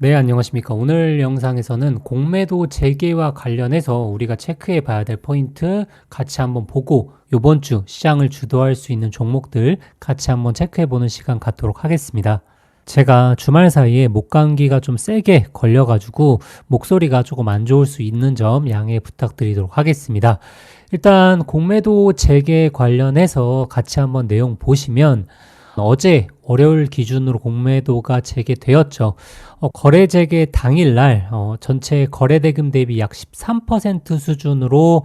네, 안녕하십니까. 오늘 영상에서는 공매도 재개와 관련해서 우리가 체크해 봐야 될 포인트 같이 한번 보고 요번 주 시장을 주도할 수 있는 종목들 같이 한번 체크해 보는 시간 갖도록 하겠습니다. 제가 주말 사이에 목 감기가 좀 세게 걸려가지고 목소리가 조금 안 좋을 수 있는 점 양해 부탁드리도록 하겠습니다. 일단 공매도 재개 관련해서 같이 한번 내용 보시면 어제 월요일 기준으로 공매도가 재개되었죠. 어, 거래 재개 당일날 어, 전체 거래 대금 대비 약 13% 수준으로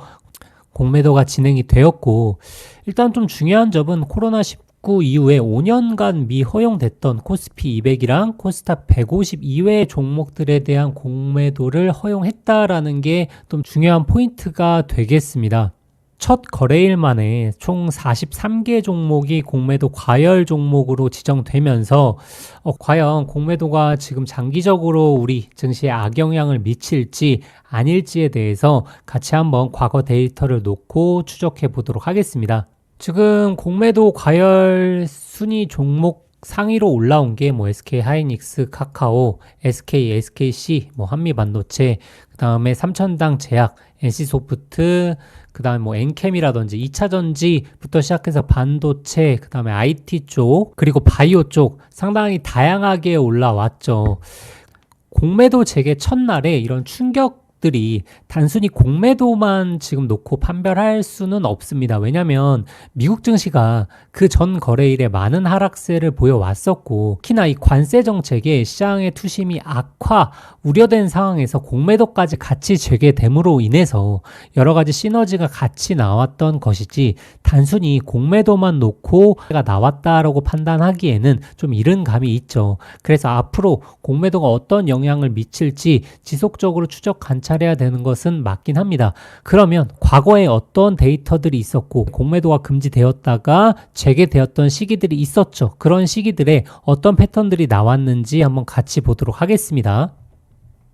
공매도가 진행이 되었고 일단 좀 중요한 점은 코로나 19 이후에 5년간 미허용됐던 코스피 200이랑 코스닥 150 이외의 종목들에 대한 공매도를 허용했다라는 게 좀 중요한 포인트가 되겠습니다. 첫 거래일 만에 총 43개 종목이 공매도 과열 종목으로 지정되면서 어, 과연 공매도가 지금 장기적으로 우리 증시에 악영향을 미칠지 아닐지에 대해서 같이 한번 과거 데이터를 놓고 추적해 보도록 하겠습니다. 지금 공매도 과열 순위 종목 상위로 올라온 게 뭐 SK 하이닉스, 카카오, SK, SKC, 뭐 한미 반도체, 그 다음에 삼천당 제약, NC 소프트, 그 다음에 뭐 엔캠이라든지 2차 전지부터 시작해서 반도체, 그 다음에 IT 쪽, 그리고 바이오 쪽 상당히 다양하게 올라왔죠. 공매도 재개 첫날에 이런 충격 들이 단순히 공매도만 지금 놓고 판별할 수는 없습니다. 왜냐하면 미국 증시가 그 전 거래일에 많은 하락세를 보여왔었고 특히나 이 관세 정책에 시장의 투심이 악화 우려된 상황에서 공매도까지 같이 재개됨으로 인해서 여러 가지 시너지가 같이 나왔던 것이지 단순히 공매도만 놓고 가 나왔다라고 판단하기에는 좀 이른 감이 있죠. 그래서 앞으로 공매도가 어떤 영향을 미칠지 지속적으로 추적 관찰 차려야 되는 것은 맞긴 합니다. 그러면 과거에 어떤 데이터들이 있었고 공매도가 금지되었다가 재개되었던 시기들이 있었죠. 그런 시기들에 어떤 패턴들이 나왔는지 한번 같이 보도록 하겠습니다.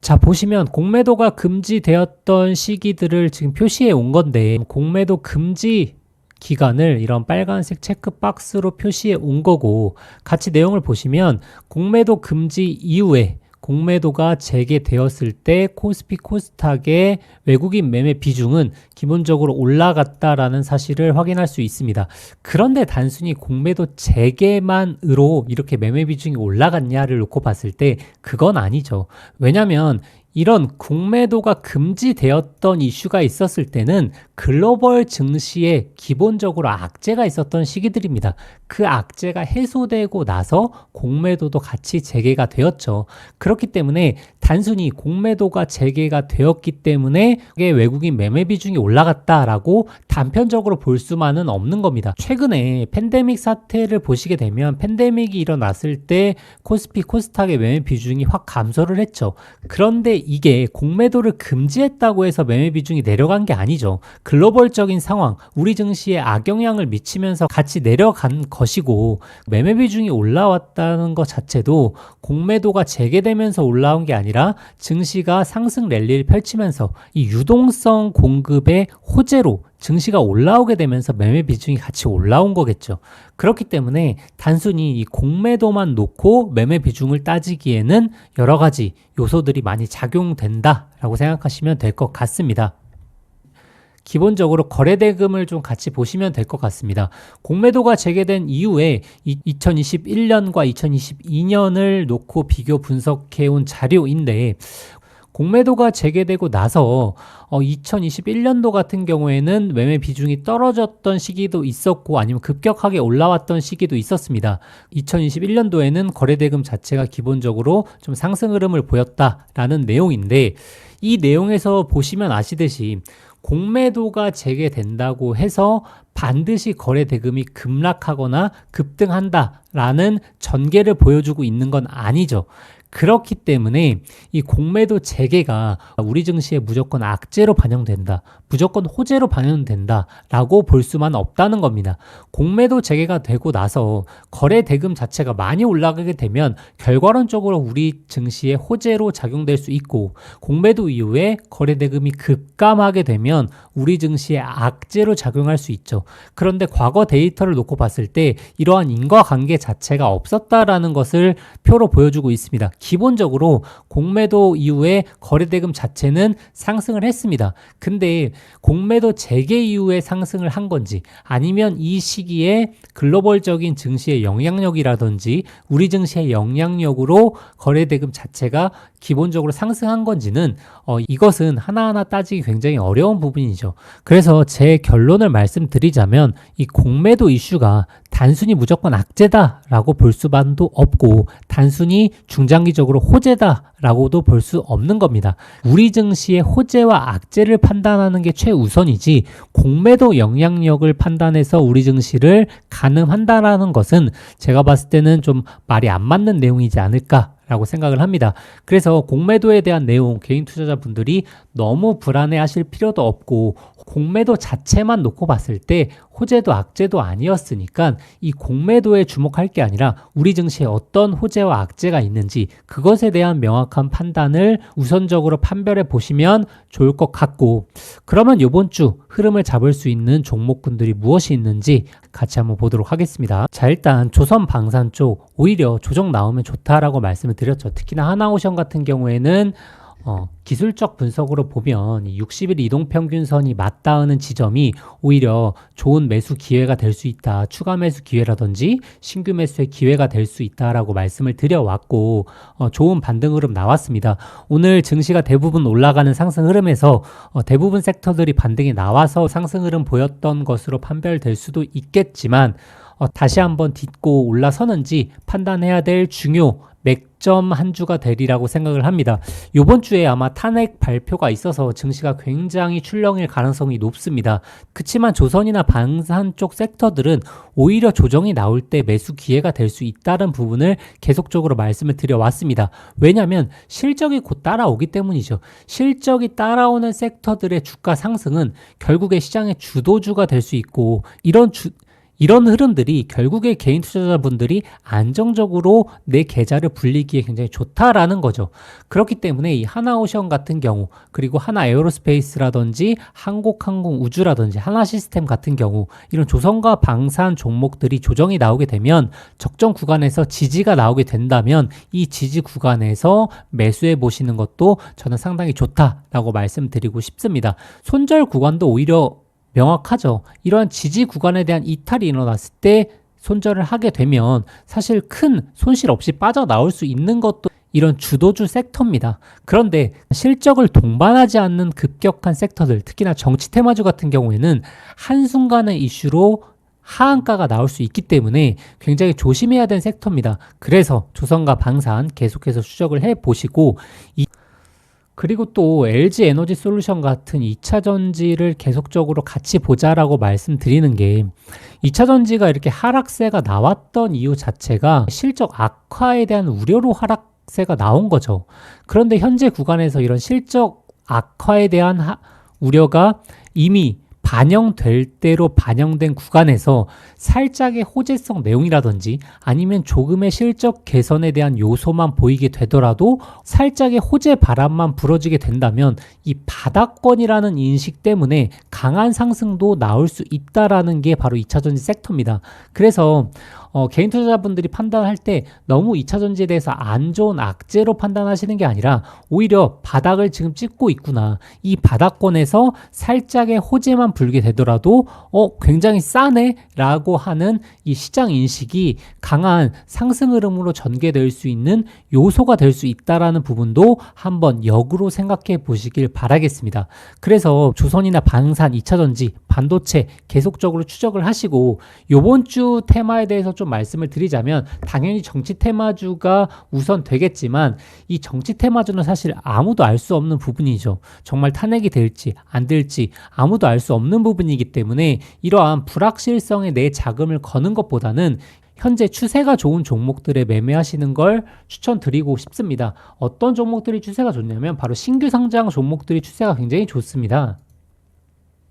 자, 보시면 공매도가 금지되었던 시기들을 지금 표시해 온 건데 공매도 금지 기간을 이런 빨간색 체크 박스로 표시해 온 거고 같이 내용을 보시면 공매도 금지 이후에 공매도가 재개되었을 때 코스피 코스닥의 외국인 매매 비중은 기본적으로 올라갔다라는 사실을 확인할 수 있습니다. 그런데 단순히 공매도 재개만으로 이렇게 매매 비중이 올라갔냐를 놓고 봤을 때 그건 아니죠. 왜냐하면 이런 공매도가 금지되었던 이슈가 있었을 때는 글로벌 증시에 기본적으로 악재가 있었던 시기들입니다. 그 악재가 해소되고 나서 공매도도 같이 재개가 되었죠. 그렇기 때문에 단순히 공매도가 재개가 되었기 때문에 외국인 매매 비중이 올라갔다라고 단편적으로 볼 수만은 없는 겁니다. 최근에 팬데믹 사태를 보시게 되면 팬데믹이 일어났을 때 코스피 코스닥의 매매 비중이 확 감소를 했죠. 그런데 이게 공매도를 금지했다고 해서 매매 비중이 내려간 게 아니죠. 글로벌적인 상황, 우리 증시에 악영향을 미치면서 같이 내려간 것이고 매매 비중이 올라왔다는 것 자체도 공매도가 재개되면서 올라온 게 아니라 증시가 상승 랠리를 펼치면서 이 유동성 공급의 호재로 증시가 올라오게 되면서 매매 비중이 같이 올라온 거겠죠. 그렇기 때문에 단순히 이 공매도만 놓고 매매 비중을 따지기에는 여러 가지 요소들이 많이 작용된다라고 생각하시면 될 것 같습니다. 기본적으로 거래 대금을 좀 같이 보시면 될 것 같습니다. 공매도가 재개된 이후에 2021년과 2022년을 놓고 비교 분석해온 자료인데 공매도가 재개되고 나서 어, 2021년도 같은 경우에는 매매 비중이 떨어졌던 시기도 있었고 아니면 급격하게 올라왔던 시기도 있었습니다. 2021년도에는 거래대금 자체가 기본적으로 좀 상승 흐름을 보였다라는 내용인데 이 내용에서 보시면 아시듯이 공매도가 재개된다고 해서 반드시 거래 대금이 급락하거나 급등한다라는 전개를 보여주고 있는 건 아니죠. 그렇기 때문에 이 공매도 재개가 우리 증시에 무조건 악재로 반영된다. 무조건 호재로 반영된다라고 볼 수만 없다는 겁니다. 공매도 재개가 되고 나서 거래 대금 자체가 많이 올라가게 되면 결과론적으로 우리 증시에 호재로 작용될 수 있고 공매도 이후에 거래 대금이 급감하게 되면 우리 증시에 악재로 작용할 수 있죠. 그런데 과거 데이터를 놓고 봤을 때 이러한 인과관계 자체가 없었다라는 것을 표로 보여주고 있습니다. 기본적으로 공매도 이후에 거래대금 자체는 상승을 했습니다. 근데 공매도 재개 이후에 상승을 한 건지 아니면 이 시기에 글로벌적인 증시의 영향력이라든지 우리 증시의 영향력으로 거래대금 자체가 기본적으로 상승한 건지는 어, 이것은 하나하나 따지기 굉장히 어려운 부분이죠. 그래서 제 결론을 말씀드리자면 이 공매도 이슈가 단순히 무조건 악재다라고 볼 수만도 없고 단순히 중장기적으로 호재다라고도 볼 수 없는 겁니다. 우리 증시의 호재와 악재를 판단하는 게 최우선이지 공매도 영향력을 판단해서 우리 증시를 가늠한다라는 것은 제가 봤을 때는 좀 말이 안 맞는 내용이지 않을까 라고 생각을 합니다. 그래서 공매도에 대한 내용 개인 투자자분들이 너무 불안해 하실 필요도 없고 공매도 자체만 놓고 봤을 때 호재도 악재도 아니었으니까 이 공매도에 주목할 게 아니라 우리 증시에 어떤 호재와 악재가 있는지 그것에 대한 명확한 판단을 우선적으로 판별해 보시면 좋을 것 같고 그러면 이번 주 흐름을 잡을 수 있는 종목군들이 무엇이 있는지 같이 한번 보도록 하겠습니다. 자 일단 조선 방산 쪽 오히려 조정 나오면 좋다라고 말씀을 드렸죠. 특히나 하나오션 같은 경우에는 어, 기술적 분석으로 보면 60일 이동평균선이 맞닿는 지점이 오히려 좋은 매수 기회가 될 수 있다. 추가 매수 기회라든지 신규 매수의 기회가 될 수 있다라고 말씀을 드려왔고 어, 좋은 반등 흐름 나왔습니다. 오늘 증시가 대부분 올라가는 상승 흐름에서 어, 대부분 섹터들이 반등이 나와서 상승 흐름 보였던 것으로 판별될 수도 있겠지만 어, 다시 한번 딛고 올라서는지 판단해야 될 중요 맥점 한 주가 되리라고 생각을 합니다. 이번 주에 아마 탄핵 발표가 있어서 증시가 굉장히 출렁일 가능성이 높습니다. 그치만 조선이나 방산 쪽 섹터들은 오히려 조정이 나올 때 매수 기회가 될 수 있다는 부분을 계속적으로 말씀을 드려왔습니다. 왜냐하면 실적이 곧 따라오기 때문이죠. 실적이 따라오는 섹터들의 주가 상승은 결국에 시장의 주도주가 될 수 있고 이런 주 이런 흐름들이 결국에 개인 투자자분들이 안정적으로 내 계좌를 불리기에 굉장히 좋다라는 거죠. 그렇기 때문에 이 하나오션 같은 경우 그리고 하나 에어로스페이스라든지 한국항공 우주라든지 하나 시스템 같은 경우 이런 조선과 방산 종목들이 조정이 나오게 되면 적정 구간에서 지지가 나오게 된다면 이 지지 구간에서 매수해 보시는 것도 저는 상당히 좋다라고 말씀드리고 싶습니다. 손절 구간도 오히려 명확하죠. 이러한 지지 구간에 대한 이탈이 일어났을 때 손절을 하게 되면 사실 큰 손실 없이 빠져나올 수 있는 것도 이런 주도주 섹터입니다. 그런데 실적을 동반하지 않는 급격한 섹터들, 특히나 정치 테마주 같은 경우에는 한순간의 이슈로 하한가가 나올 수 있기 때문에 굉장히 조심해야 되는 섹터입니다. 그래서 조선과 방산 계속해서 추적을 해 보시고 이 그리고 또 LG 에너지 솔루션 같은 2차 전지를 계속적으로 같이 보자라고 말씀드리는 게 2차 전지가 이렇게 하락세가 나왔던 이유 자체가 실적 악화에 대한 우려로 하락세가 나온 거죠. 그런데 현재 구간에서 이런 실적 악화에 대한 하, 우려가 이미 반영될 대로 반영된 구간에서 살짝의 호재성 내용이라든지 아니면 조금의 실적 개선에 대한 요소만 보이게 되더라도 살짝의 호재 바람만 불어지게 된다면 이 바닥권이라는 인식 때문에 강한 상승도 나올 수 있다라는 게 바로 2차 전지 섹터입니다. 그래서 어, 개인 투자자분들이 판단할 때 너무 2차 전지에 대해서 안 좋은 악재로 판단하시는 게 아니라 오히려 바닥을 지금 찍고 있구나. 이 바닥권에서 살짝의 호재만 불게 되더라도 어, 굉장히 싸네 라고 하는 이 시장 인식이 강한 상승 흐름으로 전개될 수 있는 요소가 될 수 있다라는 부분도 한번 역으로 생각해 보시길 바라겠습니다. 그래서 조선이나 방산 2차 전지, 반도체 계속적으로 추적을 하시고 요번 주 테마에 대해서 좀 말씀을 드리자면 당연히 정치 테마주가 우선 되겠지만 이 정치 테마주는 사실 아무도 알 수 없는 부분이죠. 정말 탄핵이 될지 안 될지 아무도 알 수 없는 부분이기 때문에 이러한 불확실성에 내 자금을 거는 것보다는 현재 추세가 좋은 종목들에 매매하시는 걸 추천드리고 싶습니다. 어떤 종목들이 추세가 좋냐면 바로 신규 상장 종목들이 추세가 굉장히 좋습니다.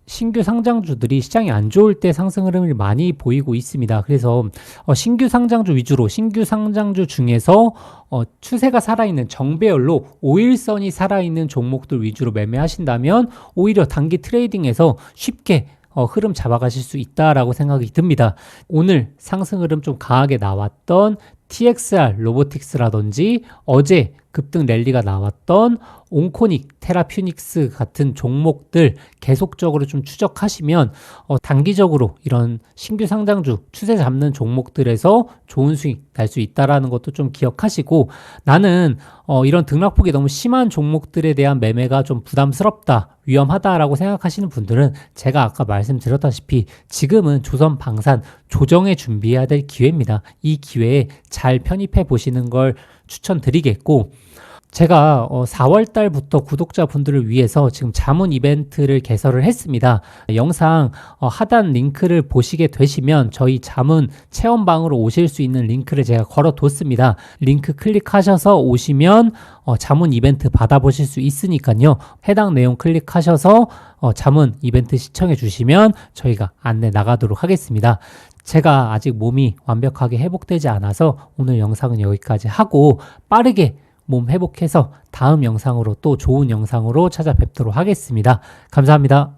신규 상장주들이 시장이 안 좋을 때 상승 흐름을 많이 보이고 있습니다. 그래서 어, 신규 상장주 위주로 신규 상장주 중에서 어, 추세가 살아있는 정배열로 5일선이 살아있는 종목들 위주로 매매하신다면 오히려 단기 트레이딩에서 쉽게 어, 흐름 잡아가실 수 있다라고 생각이 듭니다. 오늘 상승 흐름 좀 강하게 나왔던 TXR 로보틱스라든지 어제 급등 랠리가 나왔던 온코닉, 테라퓨닉스 같은 종목들 계속적으로 좀 추적하시면 어, 단기적으로 이런 신규 상장주 추세 잡는 종목들에서 좋은 수익 날 수 있다라는 것도 좀 기억하시고 나는 어, 이런 등락폭이 너무 심한 종목들에 대한 매매가 좀 부담스럽다, 위험하다라고 생각하시는 분들은 제가 아까 말씀드렸다시피 지금은 조선 방산 조정에 준비해야 될 기회입니다. 이 기회에 잘 편입해 보시는 걸 추천드리겠고 제가 어, 4월 달부터 구독자분들을 위해서 지금 자문 이벤트를 개설을 했습니다. 영상 어, 하단 링크를 보시게 되시면 저희 자문 체험방으로 오실 수 있는 링크를 제가 걸어 뒀습니다. 링크 클릭하셔서 오시면 어, 자문 이벤트 받아보실 수 있으니까요. 해당 내용 클릭하셔서 어, 자문 이벤트 시청해 주시면 저희가 안내 나가도록 하겠습니다. 제가 아직 몸이 완벽하게 회복되지 않아서 오늘 영상은 여기까지 하고 빠르게 몸 회복해서 다음 영상으로 또 좋은 영상으로 찾아뵙도록 하겠습니다. 감사합니다.